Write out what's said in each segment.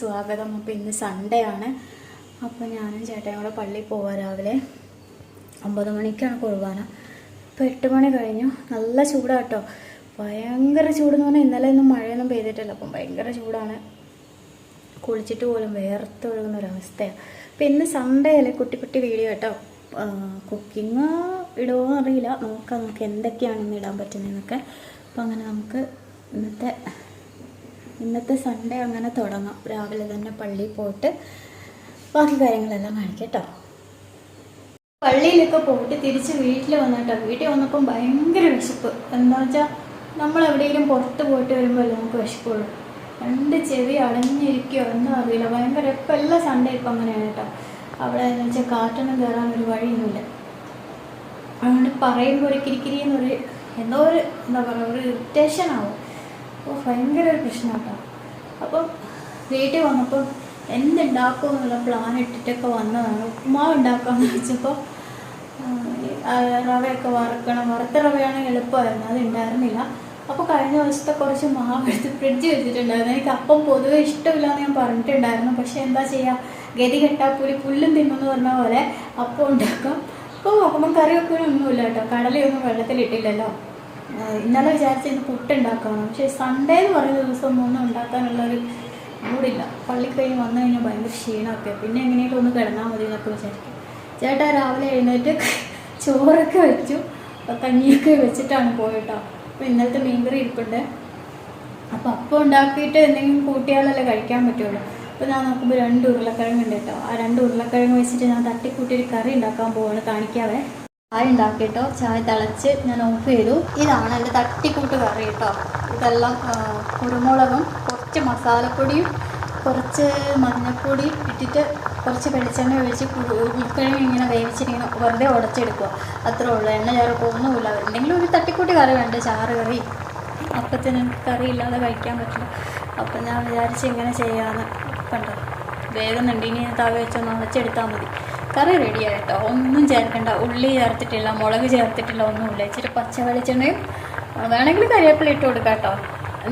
സ്വാഗതം. അപ്പോൾ ഇന്ന് സൺഡേ ആണ്. അപ്പോൾ ഞാനും ചേട്ടനും കൂടെ പള്ളിയിൽ പോവാം രാവിലെ. ഒമ്പത് മണിക്കാണ് കുർബാന. ഇപ്പോൾ എട്ട് മണി കഴിഞ്ഞു. നല്ല ചൂടാട്ടോ ഭയങ്കര ചൂടെന്ന് പറഞ്ഞാൽ ഇന്നലെ ഒന്നും മഴയൊന്നും പെയ്തിട്ടില്ല. അപ്പം ഭയങ്കര ചൂടാണ്. കുളിച്ചിട്ട് പോലും വേർത്തൊഴുകുന്ന ഒരവസ്ഥയാണ് അപ്പം ഇന്ന് സൺഡേ അല്ലേ? കുട്ടി കുട്ടി വീഡിയോ കേട്ടോ. കുക്കിങ് ഇടുമോ അറിയില്ല. നോക്കാം നമുക്ക് എന്തൊക്കെയാണ് ഇന്ന് ഇടാൻ പറ്റുന്നതെന്നൊക്കെ. അപ്പം അങ്ങനെ നമുക്ക് ഇന്നത്തെ ഇന്നത്തെ സൺഡേ അങ്ങനെ തുടങ്ങാം. രാവിലെ തന്നെ പള്ളിയിൽ പോയിട്ട് ബാക്കി കാര്യങ്ങളെല്ലാം കാണിക്കാം കേട്ടോ. പള്ളിയിലൊക്കെ പോയിട്ട് തിരിച്ച് വീട്ടിൽ വന്നിട്ടോ. വീട്ടിൽ വന്നപ്പം ഭയങ്കര വിശപ്പ്. എന്താ വെച്ചാൽ നമ്മൾ എവിടെയെങ്കിലും പുറത്ത് പോയിട്ട് വരുമ്പോൾ നമുക്ക് വിശപ്പുള്ളൂ. രണ്ട് ചെവി അടഞ്ഞിരിക്കുകയോ എന്താ അറിയില്ല. ഭയങ്കര ഇപ്പം എല്ലാ സൺഡേ ഇപ്പം അങ്ങനെയാണ് കേട്ടോ. അവിടെ എന്ന് വെച്ചാൽ കാറ്റൊന്നും കയറാൻ ഒരു വഴിയൊന്നുമില്ല. അതുകൊണ്ട് പറയുമ്പോൾ ഒരു കിരിക്കിരി എന്നൊരു എന്തോ ഒരു എന്താ പറയുക ഒരു ഇറിറ്റേഷൻ ആവും. അപ്പോൾ ഭയങ്കര ഒരു പ്രശ്നം കേട്ടോ അപ്പം വീട്ടിൽ വന്നപ്പം എന്തുണ്ടാക്കും എന്നുള്ള പ്ലാൻ ഇട്ടിട്ടൊക്കെ വന്നതാണ്. ഉപ്പുമാവ് ഉണ്ടാക്കാമെന്ന് വെച്ചപ്പോൾ റവയൊക്കെ വറുക്കണം. വറുത്ത റവയാണെങ്കിൽ എളുപ്പമായിരുന്നു അത് ഉണ്ടായിരുന്നില്ല. അപ്പോൾ കഴിഞ്ഞ ദിവസത്തെ കുറച്ച് മാവ് എടുത്ത് ഫ്രിഡ്ജ് വെച്ചിട്ടുണ്ടായിരുന്നു. എനിക്ക് അപ്പം പൊതുവെ ഇഷ്ടമില്ലാന്ന് ഞാൻ പറഞ്ഞിട്ടുണ്ടായിരുന്നു. പക്ഷേ എന്താ ചെയ്യുക ഗതി കെട്ടാപ്പൂലി പുല്ലും തിന്നെന്ന് പറഞ്ഞ പോലെ അപ്പം ഉണ്ടാക്കാം. അപ്പോൾ നോക്കുമ്പോൾ കറി വെക്കാനൊന്നുമില്ല കേട്ടോ. കടലയൊന്നും വെള്ളത്തിലിട്ടില്ലല്ലോ. ഇന്നലെ വിചാരിച്ച ഇന്ന് പുട്ടുണ്ടാക്കണം. പക്ഷേ സൺഡേ എന്ന് പറയുന്ന ദിവസം ഒന്നും ഉണ്ടാക്കാനുള്ളൊരു മൂടില്ല. പള്ളി കഴിഞ്ഞ് വന്നു കഴിഞ്ഞാൽ ഭയങ്കര ക്ഷീണമൊക്കെ. പിന്നെ എങ്ങനെയൊക്കെ ഒന്ന് കിടന്നാൽ മതി എന്നൊക്കെ വിചാരിക്കും. ചേട്ടാ രാവിലെ എഴുന്നേറ്റ് ചോറൊക്കെ വെച്ചു. കഞ്ഞിയൊക്കെ വെച്ചിട്ടാണ് പോയിട്ടോ. അപ്പോൾ ഇന്നലത്തെ മീൻകറി ഇരിപ്പുണ്ട്. അപ്പോൾ അപ്പം ഉണ്ടാക്കിയിട്ട് എന്തെങ്കിലും കൂട്ടിയാലല്ലേ കഴിക്കാൻ പറ്റുള്ളൂ. അപ്പോൾ ഞാൻ നോക്കുമ്പോൾ രണ്ട് ഉരുളക്കിഴങ്ങ് ഉണ്ട് കേട്ടോ. ആ രണ്ട് ഉരുളക്കിഴങ്ങ് വെച്ചിട്ട് ഞാൻ തട്ടിക്കൂട്ടി ഒരു കറി ഉണ്ടാക്കാൻ പോവാണ് കാണിക്കാവേ. ചായ ഉണ്ടാക്കി കേട്ടോ ചായ തിളച്ച് ഞാൻ ഓഫ് ചെയ്തു. ഇതാണ് എന്റെ തട്ടിക്കൂട്ട് കറി കേട്ടോ. ഇതെല്ലാം കുരുമുളകും കുറച്ച് മസാലപ്പൊടിയും കുറച്ച് മഞ്ഞൾപ്പൊടി ഇട്ടിട്ട് കുറച്ച് വെളിച്ചെണ്ണ ഒഴിച്ച് കുരു- ഇങ്ങനെ വേവിച്ചിരിക്കുന്നു. വെറുതെ ഉടച്ചെടുക്കുക. അത്രേ ഉള്ളൂ. എണ്ണ ചേർക്കുക ഒന്നുമില്ല എന്തെങ്കിലും ഒരു തട്ടിക്കൂട്ടി കറി വേണ്ട? ചാറ് കറി. അപ്പത്തിന് കറി ഇല്ലാതെ കഴിക്കാൻ പറ്റില്ല. അപ്പം ഞാൻ വിചാരിച്ച് ഇങ്ങനെ ചെയ്യാമെന്ന് കണ്ടോ? വേഗം ഇനി തവ വെച്ചൊന്ന് ഉടച്ചെടുത്താൽ മതി. കറി റെഡി ആയിട്ടോ? ഒന്നും ചേർക്കണ്ട. ഉള്ളി ചേർത്തിട്ടില്ല മുളക് ചേർത്തിട്ടില്ല ഒന്നുമില്ല. ഇച്ചിരി പച്ച വെളിച്ചെണ്ണയും വേണമെങ്കിൽ കറിവേപ്പില ഇട്ട് കൊടുക്കാം കേട്ടോ.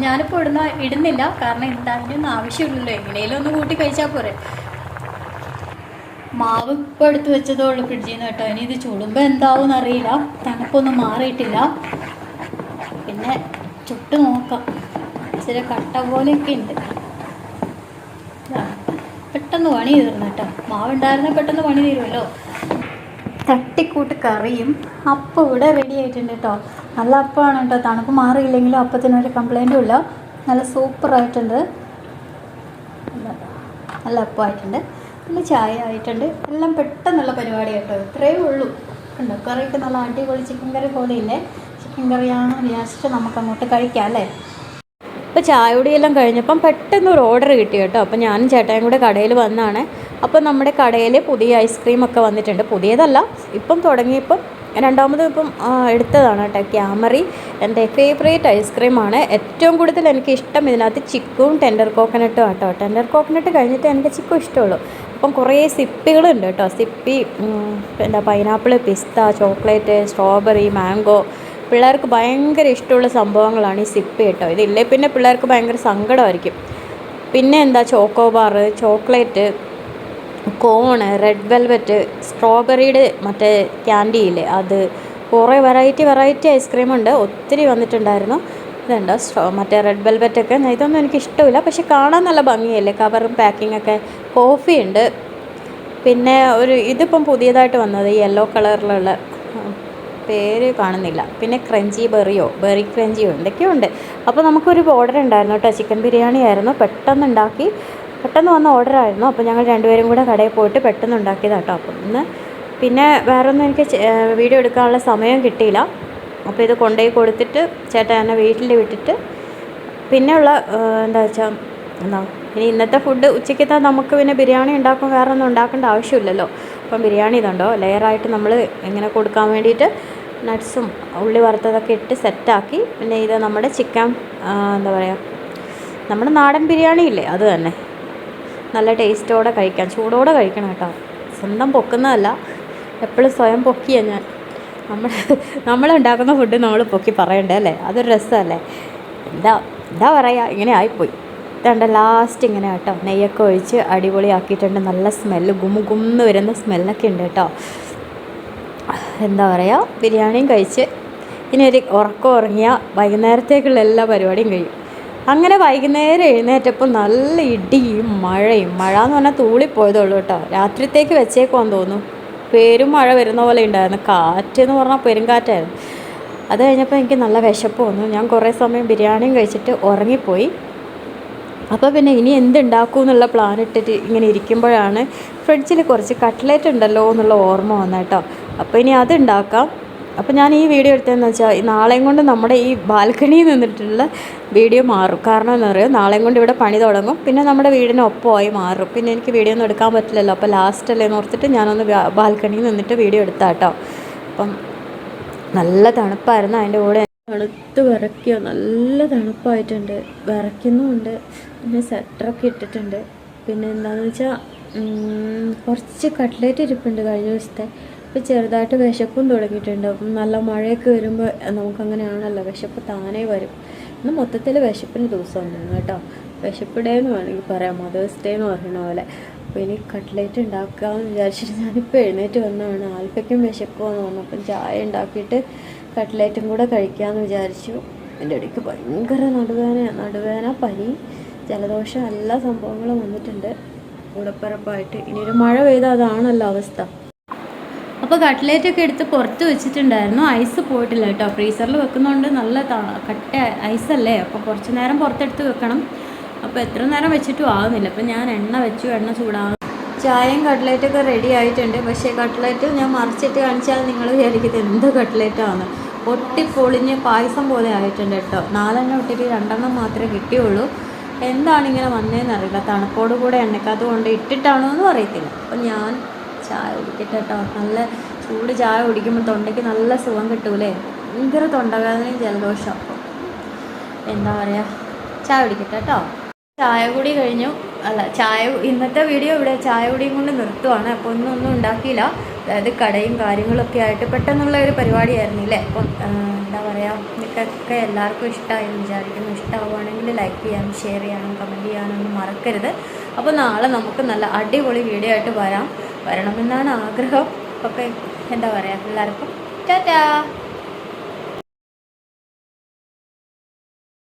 ഞാനിപ്പോൾ ഇടുന്ന ഇടുന്നില്ല. കാരണം എന്താ അതിനൊന്നും ആവശ്യമില്ലല്ലോ. എങ്ങനെയും ഒന്ന് കൂട്ടി കഴിച്ചാൽ പോരെ. മാവ് ഇപ്പോൾ എടുത്ത് വെച്ചതേ ഉള്ളൂ ഫ്രിഡ്ജിൽ നിന്ന് കേട്ടോ. ഇനി ഇത് ചുടുമ്പോൾ എന്താവും അറിയില്ല തണുപ്പൊന്നും മാറിയിട്ടില്ല. പിന്നെ ചുട്ട് നോക്കാം. ഇച്ചിരി കട്ട പോലെയൊക്കെ ഉണ്ട്. പെട്ടെന്ന് പണി തീർന്നു കേട്ടോ. മാവുണ്ടായിരുന്നാൽ പെട്ടെന്ന് പണി തീരുമല്ലോ തട്ടിക്കൂട്ട് കറിയും അപ്പം ഇവിടെ റെഡി ആയിട്ടുണ്ട് കേട്ടോ. നല്ല അപ്പമാണ് കേട്ടോ. തണുപ്പ് മാറിയില്ലെങ്കിലും അപ്പത്തിനൊരു കംപ്ലൈന്റും ഇല്ല. നല്ല സൂപ്പറായിട്ടുണ്ട് നല്ല അപ്പമായിട്ടുണ്ട് പിന്നെ ചായ ആയിട്ടുണ്ട്. എല്ലാം പെട്ടെന്നുള്ള പരിപാടി കേട്ടോ. ഇത്രയേ ഉള്ളൂ. ഉണ്ടോ കറിയൊക്കെ നല്ല അടിപൊളി ചിക്കൻ കറി പോലെയില്ലേ ചിക്കൻ കറിയാണെന്ന് വിചാരിച്ചിട്ട് നമുക്ക് അങ്ങോട്ട് കഴിക്കാം അല്ലേ? ഇപ്പോൾ ചായപൊടിയെല്ലാം കഴിഞ്ഞപ്പം പെട്ടെന്ന് ഒരു ഓർഡർ കിട്ടി കേട്ടോ. അപ്പോൾ ഞാനും ചേട്ടായും കൂടെ കടയിൽ വന്നാണ്. അപ്പോൾ നമ്മുടെ കടയിൽ പുതിയ ഐസ്ക്രീം ഒക്കെ വന്നിട്ടുണ്ട്. പുതിയതല്ല ഇപ്പം തുടങ്ങിയപ്പം രണ്ടാമത് ഇപ്പം എടുത്തതാണ് കേട്ടോ. ക്യാമറി എന്റെ ഫേവറേറ്റ് ഐസ്ക്രീമാണ് ഏറ്റവും കൂടുതൽ എനിക്ക് ഇഷ്ടം ഇതിനകത്ത് ചിക്കും ടെൻഡർ കോക്കനട്ടും ആട്ടോ. ടെൻഡർ കോക്കനട്ട് കഴിഞ്ഞിട്ട് എനിക്ക് ചിക്കു ഇഷ്ടമുള്ളൂ. അപ്പം കുറേ സിപ്പികളുണ്ട് കേട്ടോ. സിപ്പി എന്താ പൈനാപ്പിൾ പിസ്ത ചോക്ലേറ്റ് സ്ട്രോബെറി മാംഗോ പിള്ളേർക്ക് ഭയങ്കര ഇഷ്ടമുള്ള സംഭവങ്ങളാണ് ഈ സിപ്പ് കേട്ടോ. ഇതില്ലേ പിന്നെ പിള്ളേർക്ക് ഭയങ്കര സങ്കടമായിരിക്കും. പിന്നെ എന്താ chocobar chocolate cone red velvet സ്ട്രോബെറിയുടെ മറ്റേ ക്യാൻഡി അത് കുറേ വെറൈറ്റി വെറൈറ്റി ഐസ്ക്രീം ഉണ്ട്. ഒത്തിരി വന്നിട്ടുണ്ടായിരുന്നു. ഇതുണ്ട് സ്ട്രോ മറ്റേ റെഡ് വെൽവെറ്റ് ഒക്കെ ഇതൊന്നും എനിക്ക് ഇഷ്ടമില്ല. പക്ഷെ കാണാൻ നല്ല ഭംഗിയല്ലേ? കവറും പാക്കിംഗ് ഒക്കെ. കോഫി ഉണ്ട്. പിന്നെ ഒരു ഇതിപ്പം പുതിയതായിട്ട് വന്നത് യെല്ലോ കളറിലുള്ള പേര് കാണുന്നില്ല. പിന്നെ ക്രഞ്ചി ബെറിയോ ബെറി ക്രഞ്ചിയോ എന്തൊക്കെയോ ഉണ്ട് അപ്പോൾ നമുക്കൊരു ഓർഡർ ഉണ്ടായിരുന്നു കേട്ടോ. ചിക്കൻ ബിരിയാണി ആയിരുന്നു. പെട്ടെന്ന് ഉണ്ടാക്കി. പെട്ടെന്ന് വന്ന ഓർഡറായിരുന്നു അപ്പോൾ ഞങ്ങൾ രണ്ടുപേരും കൂടെ കടയിൽ പോയിട്ട് പെട്ടെന്ന് ഉണ്ടാക്കിയതാണ് കേട്ടോ. അപ്പം ഇന്ന് പിന്നെ വേറൊന്നും എനിക്ക് വീഡിയോ എടുക്കാനുള്ള സമയം കിട്ടിയില്ല. അപ്പോൾ ഇത് കൊണ്ടുപോയി കൊടുത്തിട്ട് ചേട്ടൻ എന്നെ വീട്ടിൽ വിട്ടിട്ട് പിന്നെയുള്ള എന്താ വെച്ചാൽ എന്താ ഇനി ഇന്നത്തെ ഫുഡ് ഉച്ചയ്ക്കത്തെ നമുക്ക് പിന്നെ ബിരിയാണി ഉണ്ടാക്കും വേറെ ഒന്നും ഉണ്ടാക്കേണ്ട ആവശ്യമില്ലല്ലോ. അപ്പം ബിരിയാണി ഇതുണ്ടോ? ലെയറായിട്ട് നമ്മൾ എങ്ങനെ കൊടുക്കാൻ വേണ്ടിയിട്ട് നട്ട്സും ഉള്ളി വറുത്തതൊക്കെ ഇട്ട് സെറ്റാക്കി പിന്നെ ഇത് നമ്മുടെ ചിക്കൻ എന്താ പറയുക നമ്മുടെ നാടൻ ബിരിയാണി ഇല്ലേ അത് തന്നെ. നല്ല ടേസ്റ്റോടെ കഴിക്കാം ചൂടോടെ കഴിക്കണം കേട്ടോ. സ്വന്തം പൊക്കുന്നതല്ല എപ്പോഴും സ്വയം പൊക്കിയ ഞാൻ. നമ്മൾ നമ്മളുണ്ടാക്കുന്ന ഫുഡ് നമ്മൾ പൊക്കി പറയണ്ടേ അല്ലേ? അതൊരു രസമല്ലേ? എന്താ എന്താ പറയുക ഇങ്ങനെ ആയിപ്പോയി. ഇതാണ്ട് ലാസ്റ്റ് ഇങ്ങനെ കേട്ടോ. നെയ്യൊക്കെ ഒഴിച്ച് അടിപൊളിയാക്കിയിട്ടുണ്ട്. നല്ല സ്മെല്ല് ഗുമു ഗുന്ന് വരുന്ന സ്മെല്ലൊക്കെ ഉണ്ട് കേട്ടോ. എന്താ പറയുക ബിരിയാണിയും കഴിച്ച് ഇനി ഒരു ഉറക്കം ഉറങ്ങിയ വൈകുന്നേരത്തേക്കുള്ള എല്ലാ പരിപാടിയും കഴിയും. അങ്ങനെ വൈകുന്നേരം എഴുന്നേറ്റപ്പോൾ നല്ല ഇടിയും മഴയും. മഴ എന്ന് പറഞ്ഞാൽ തൂളിപ്പോയതുള്ളൂ കേട്ടോ. രാത്രിത്തേക്ക് വെച്ചേക്കുവാന്ന് തോന്നുന്നു. പേരും മഴ വരുന്ന പോലെ ഉണ്ടായിരുന്നു. കാറ്റ് എന്ന് പറഞ്ഞാൽ പെരുങ്കാറ്റായിരുന്നു അത് കഴിഞ്ഞപ്പോൾ എനിക്ക് നല്ല വിശപ്പ് വന്നു. ഞാൻ കുറേ സമയം ബിരിയാണിയും കഴിച്ചിട്ട് ഉറങ്ങിപ്പോയി. അപ്പോൾ പിന്നെ ഇനി എന്തുണ്ടാക്കും എന്നുള്ള പ്ലാൻ ഇട്ടിട്ട് ഇങ്ങനെ ഇരിക്കുമ്പോഴാണ് ഫ്രിഡ്ജിൽ കുറച്ച് കട്ട്ലേറ്റ് ഉണ്ടല്ലോ എന്നുള്ള ഓർമ്മ വന്നത് കേട്ടോ അപ്പോൾ ഇനി അത് ഉണ്ടാക്കാം അപ്പോൾ ഞാൻ ഈ വീഡിയോ എടുത്തതെന്ന് വെച്ചാൽ നാളെയും കൊണ്ട് നമ്മുടെ ഈ ബാൽക്കണിയിൽ നിന്നിട്ടുള്ള വീഡിയോ മാറും. കാരണം എന്താ പറയുക നാളെയും കൊണ്ട് ഇവിടെ പണി തുടങ്ങും. പിന്നെ നമ്മുടെ വീടിന് ഒപ്പമായി മാറും. പിന്നെ എനിക്ക് വീഡിയോ ഒന്നും എടുക്കാൻ പറ്റില്ലല്ലോ. അപ്പോൾ ലാസ്റ്റ് അല്ലേ ഓർത്തിട്ട് ഞാനൊന്ന് ബാൽക്കണിയിൽ നിന്നിട്ട് വീഡിയോ എടുത്താട്ടോ. അപ്പം നല്ല തണുപ്പായിരുന്നു. അതിന്റെ കൂടെ തണുത്ത് വിറയ്ക്കുക. നല്ല തണുപ്പായിട്ടുണ്ട്. വിറയ്ക്കുന്നുമുണ്ട്. പിന്നെ സ്വെറ്ററൊക്കെ ഇട്ടിട്ടുണ്ട്. പിന്നെ എന്താണെന്ന് വെച്ചാൽ കുറച്ച് കട്ട്ലേറ്റ് ഇരിപ്പുണ്ട് കഴിഞ്ഞ ദിവസത്തെ. ഇപ്പോൾ ചെറുതായിട്ട് വിശപ്പും തുടങ്ങിയിട്ടുണ്ട്. നല്ല മഴയൊക്കെ വരുമ്പോൾ നമുക്കങ്ങനെയാണല്ലോ വിശപ്പ് താനേ വരും. ഇന്ന് മൊത്തത്തിൽ വിശപ്പിന് ദിവസമാണ് കേട്ടോ. വിശപ്പ് ഡേ എന്ന് വേണമെങ്കിൽ പറയാം. മദേഴ്സ് ഡേ എന്ന് പറയുന്ന പോലെ. അപ്പോൾ ഇനി കട്ട്ലേറ്റ് ഉണ്ടാക്കാമെന്ന് വിചാരിച്ചിട്ട് ഞാനിപ്പോൾ എഴുന്നേറ്റ് വന്നതാണ്. ആൽപ്പയ്ക്കും വന്നു. അപ്പം ചായ ഉണ്ടാക്കിയിട്ട് കട്ട്ലേറ്റും കൂടെ കഴിക്കാമെന്ന് വിചാരിച്ചു. എന്റെ ഇടയ്ക്ക് ഭയങ്കര നടുവേന നടുവേദന പനി ജലദോഷം എല്ലാ സംഭവങ്ങളും വന്നിട്ടുണ്ട്. കൂടപ്പറപ്പായിട്ട്. ഇനിയൊരു മഴ പെയ്താൽ അതാണല്ലോ അവസ്ഥ. അപ്പോൾ കട്ട്ലേറ്റൊക്കെ എടുത്ത് പുറത്ത് വെച്ചിട്ടുണ്ടായിരുന്നു. ഐസ് പോയിട്ടില്ല കേട്ടോ. ഫ്രീസറിൽ വെക്കുന്നതുകൊണ്ട് നല്ല കട്ട ഐസല്ലേ? അപ്പോൾ കുറച്ച് നേരം പുറത്തെടുത്ത് വെക്കണം. അപ്പോൾ എത്ര നേരം വെച്ചിട്ടും ആകുന്നില്ല അപ്പോൾ ഞാൻ എണ്ണ വെച്ചു എണ്ണ ചൂടാകും ചായയും കട്ട്ലേറ്റൊക്കെ റെഡി ആയിട്ടുണ്ട്. പക്ഷേ കട്ട്ലേറ്റ് ഞാൻ മറിച്ചിട്ട് കാണിച്ചാൽ നിങ്ങൾ വിചാരിക്കുന്നത് എന്ത് കട്ട്ലേറ്റാണ് പൊട്ടിപ്പൊളിഞ്ഞ് പായസം പോലെ ആയിട്ടുണ്ട് കേട്ടോ. നാലെണ്ണം ഇട്ടിട്ട് രണ്ടെണ്ണം മാത്രമേ കിട്ടിയുള്ളൂ. എന്താണ് ഇങ്ങനെ വന്നതെന്ന് അറിയില്ല. തണുപ്പോട് കൂടെ എണ്ണക്കാത്ത കൊണ്ട് ഇട്ടിട്ടാണോ എന്നും അറിയത്തില്ല. അപ്പം ഞാൻ ചായ കുടിക്കട്ടെ കേട്ടോ. നല്ല ചൂട് ചായ കുടിക്കുമ്പോൾ തൊണ്ടയ്ക്ക് നല്ല സുഖം കിട്ടൂലേ? ഭയങ്കര തൊണ്ടവേദനയും ജലദോഷം എന്താ പറയുക ചായ കുടിക്കട്ടെ കേട്ടോ. ചായ കൂടി കഴിഞ്ഞു. അല്ല ചായ ഇന്നത്തെ വീഡിയോ ഇവിടെ ചായ കുടിയും കൊണ്ട് നിർത്തുവാണ്. അപ്പോൾ ഒന്നും ഒന്നും ഉണ്ടാക്കിയില്ല. അതായത് കടയും കാര്യങ്ങളൊക്കെ ആയിട്ട് പെട്ടെന്നുള്ള ഒരു പരിപാടിയായിരുന്നു ഇല്ലേ? അപ്പം ആ, എന്താ പറയുക നിങ്ങൾക്കൊക്കെ എല്ലാവർക്കും ഇഷ്ടമായി വിചാരിക്കുന്നു. ഇഷ്ടമാവുകയാണെങ്കിൽ ലൈക്ക് ചെയ്യാനും ഷെയർ ചെയ്യാനും കമന്റ് ചെയ്യാനൊന്നും മറക്കരുത്. അപ്പോൾ നാളെ നമുക്ക് നല്ല അടിപൊളി വീഡിയോ ആയിട്ട് വരാം. വരണമെന്നാണ് ആഗ്രഹം. ഒക്കെ എന്താ പറയുക എല്ലാവർക്കും. ടാറ്റാ!